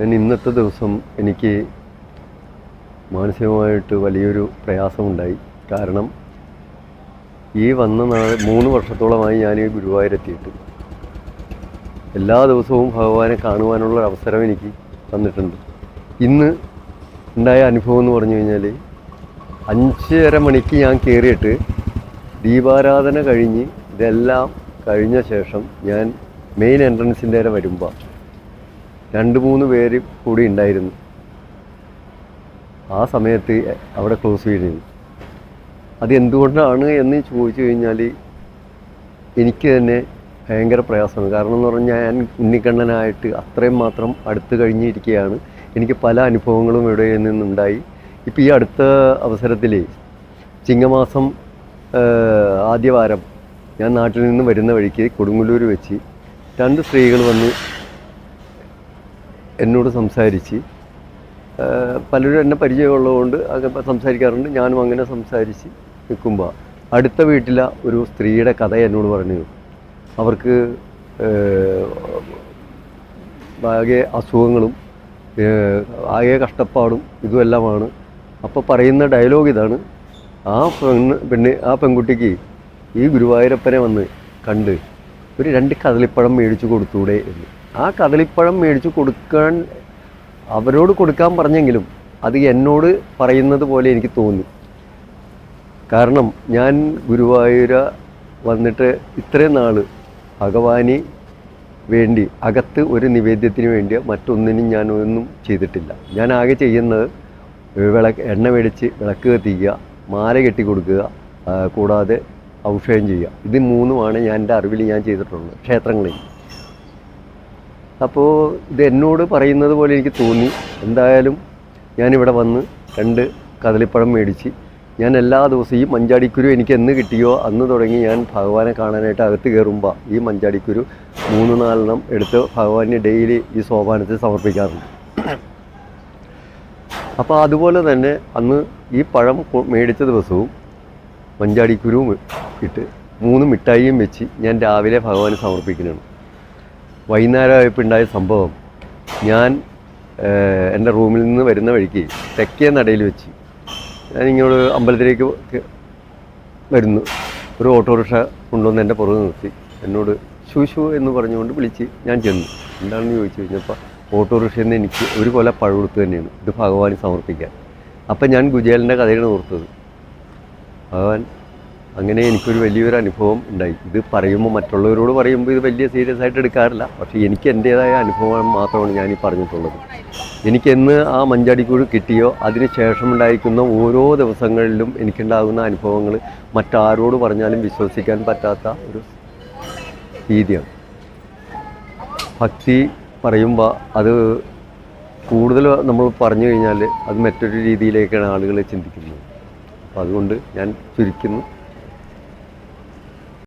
ഞാൻ ഇന്നത്തെ ദിവസം എനിക്ക് മാനസികമായിട്ട് വലിയൊരു പ്രയാസമുണ്ടായി. കാരണം ഈ വന്ന നാൾ മൂന്ന് വർഷത്തോളമായി ഞാൻ ഈ ഗുരുവായൂരെത്തിയിട്ട്. എല്ലാ ദിവസവും ഭഗവാനെ കാണുവാനുള്ള അവസരം എനിക്ക് തന്നിട്ടുണ്ട്. ഇന്ന് ഉണ്ടായ അനുഭവം എന്ന് പറഞ്ഞു കഴിഞ്ഞാൽ അഞ്ചര മണിക്ക് ഞാൻ കയറിയിട്ട് ദീപാരാധന കഴിഞ്ഞ് ഇതെല്ലാം കഴിഞ്ഞ ശേഷം ഞാൻ മെയിൻ എൻട്രൻസിന്റെ വരെ വരുമ്പോൾ രണ്ട് മൂന്ന് പേര് കൂടി ഉണ്ടായിരുന്നു. ആ സമയത്ത് അവിടെ ക്ലോസ് ചെയ്തിരുന്നു. അത് എന്തുകൊണ്ടാണ് എന്ന് ചോദിച്ചു കഴിഞ്ഞാൽ എനിക്ക് തന്നെ ഭയങ്കര പ്രയാസമാണ്. കാരണം എന്ന് പറഞ്ഞാൽ ഞാൻ ഉണ്ണിക്കണ്ണനായിട്ട് അത്രയും മാത്രം അടുത്ത് കഴിഞ്ഞിരിക്കുകയാണ്. എനിക്ക് പല അനുഭവങ്ങളും ഇവിടെ നിന്നുണ്ടായി. ഇപ്പോൾ ഈ അടുത്ത അവസരത്തിൽ ചിങ്ങമാസം ആദ്യവാരം ഞാൻ നാട്ടിൽ നിന്ന് വരുന്ന വഴിക്ക് കൊടുങ്ങല്ലൂർ വെച്ച് രണ്ട് സ്ത്രീകൾ വന്ന് എന്നോട് സംസാരിച്ച് പലരും എന്നെ പരിചയമുള്ളതുകൊണ്ട് അങ്ങനെ സംസാരിക്കാറുണ്ട്. ഞാനും അങ്ങനെ സംസാരിച്ച് നിൽക്കുമ്പോൾ അടുത്ത വീട്ടിലെ ഒരു സ്ത്രീയുടെ കഥ എന്നോട് പറഞ്ഞു അവർക്ക് ആകെ അസുഖങ്ങളും ആകെ കഷ്ടപ്പാടും ഇതുമെല്ലാമാണ്. അപ്പോൾ പറയുന്ന ഡയലോഗ് ഇതാണ്. ആ പെണ്ണ് പെണ്ണ് ആ പെൺകുട്ടിക്ക് ഈ ഗുരുവായൂരപ്പനെ വന്ന് കണ്ട് ഒരു രണ്ട് കദളിപ്പഴം മേടിച്ചു കൊടുത്തൂടെ എന്ന്. ആ കദളിപ്പഴം മേടിച്ച് കൊടുക്കാൻ അവരോട് കൊടുക്കാൻ പറഞ്ഞെങ്കിലും അത് എന്നോട് പറയുന്നത് പോലെ എനിക്ക് തോന്നി. കാരണം ഞാൻ ഗുരുവായൂര വന്നിട്ട് ഇത്രയും നാൾ ഭഗവാന് വേണ്ടി അകത്ത് ഒരു നിവേദ്യത്തിന് വേണ്ടി മറ്റൊന്നിനും ഞാൻ ഒന്നും ചെയ്തിട്ടില്ല. ഞാൻ ആകെ ചെയ്യുന്നത് വിളക്ക് എണ്ണ മേടിച്ച് വിളക്ക് കത്തിക്കുക മാല കെട്ടി കൊടുക്കുക കൂടാതെ ഔഷധം ചെയ്യുക. ഇത് മൂന്നുമാണ് ഞാൻ എന്റെ അറിവിൽ ഞാൻ ചെയ്തിട്ടുള്ളത് ക്ഷേത്രങ്ങളിൽ. അപ്പോൾ ഇത് എന്നോട് പറയുന്നത് പോലെ എനിക്ക് തോന്നി. എന്തായാലും ഞാനിവിടെ വന്ന് രണ്ട് കദളിപ്പഴം മേടിച്ച് ഞാൻ എല്ലാ ദിവസവും ഈ മഞ്ചാടിക്കുരു എനിക്ക് എന്ന് കിട്ടിയോ അന്ന് തുടങ്ങി ഞാൻ ഭഗവാനെ കാണാനായിട്ട് അകത്ത് കയറുമ്പോൾ ഈ മഞ്ചാടിക്കുരു മൂന്ന് നാലെണ്ണം എടുത്ത് ഭഗവാനെ ഡെയിലി ഈ സോപാനത്തിൽ സമർപ്പിക്കാറുണ്ട്. അപ്പോൾ അതുപോലെ തന്നെ അന്ന് ഈ പഴം മേടിച്ച ദിവസവും മഞ്ചാടിക്കുരുവും ഇട്ട് മൂന്ന് മിഠായിയും വെച്ച് ഞാൻ രാവിലെ ഭഗവാന് സമർപ്പിക്കുന്നതാണ് വൈകുന്നേരമായപ്പോൾ ഉണ്ടായ സംഭവം ഞാൻ എന്റെ റൂമിൽ നിന്ന് വരുന്ന വഴിക്ക് തെക്കേ നടയിൽ വെച്ച് ഞാനിങ്ങോട്ട് അമ്പലത്തിലേക്ക് വരുന്നു. ഒരു ഓട്ടോറിക്ഷ കൊണ്ടുവന്ന് എന്റെ പുറത്ത് നിർത്തി. എന്നോട് ഷൂ ഷൂ എന്ന് പറഞ്ഞുകൊണ്ട് വിളിച്ച് ഞാൻ ചെന്നു. എന്താണെന്ന് ചോദിച്ചു കഴിഞ്ഞപ്പോൾ ഓട്ടോറിക്ഷയിൽ നിന്ന് എനിക്ക് ഒരു കൊല പഴം കൊടുത്തു തന്നെയാണ്. ഇത് ഭഗവാന് സമർപ്പിക്കാൻ. അപ്പം ഞാൻ ഗുജേലിന്റെ കഥയാണ് ഓർത്തത്. ഭഗവാൻ അങ്ങനെ എനിക്കൊരു വലിയൊരു അനുഭവം ഉണ്ടായി. ഇത് പറയുമ്പോൾ മറ്റുള്ളവരോട് പറയുമ്പോൾ ഇത് വലിയ സീരിയസ് ആയിട്ട് എടുക്കാറില്ല. പക്ഷേ എനിക്ക് എന്റേതായ അനുഭവം മാത്രമാണ് ഞാൻ ഈ പറഞ്ഞിട്ടുള്ളത്. എനിക്കെന്ന് ആ മഞ്ചാടിക്കൂട് കിട്ടിയോ അതിന് ശേഷം ഉണ്ടായിരിക്കുന്ന ഓരോ ദിവസങ്ങളിലും എനിക്കുണ്ടാകുന്ന അനുഭവങ്ങൾ മറ്റാരോട് പറഞ്ഞാലും വിശ്വസിക്കാൻ പറ്റാത്ത ഒരു രീതിയാണ്. ഭക്തി പറയുമ്പോൾ അത് കൂടുതൽ നമ്മൾ പറഞ്ഞു കഴിഞ്ഞാൽ അത് മറ്റൊരു രീതിയിലേക്കാണ് ആളുകളെ ചിന്തിക്കുന്നത്. അപ്പോൾ അതുകൊണ്ട് ഞാൻ ചുരുക്കുന്നു.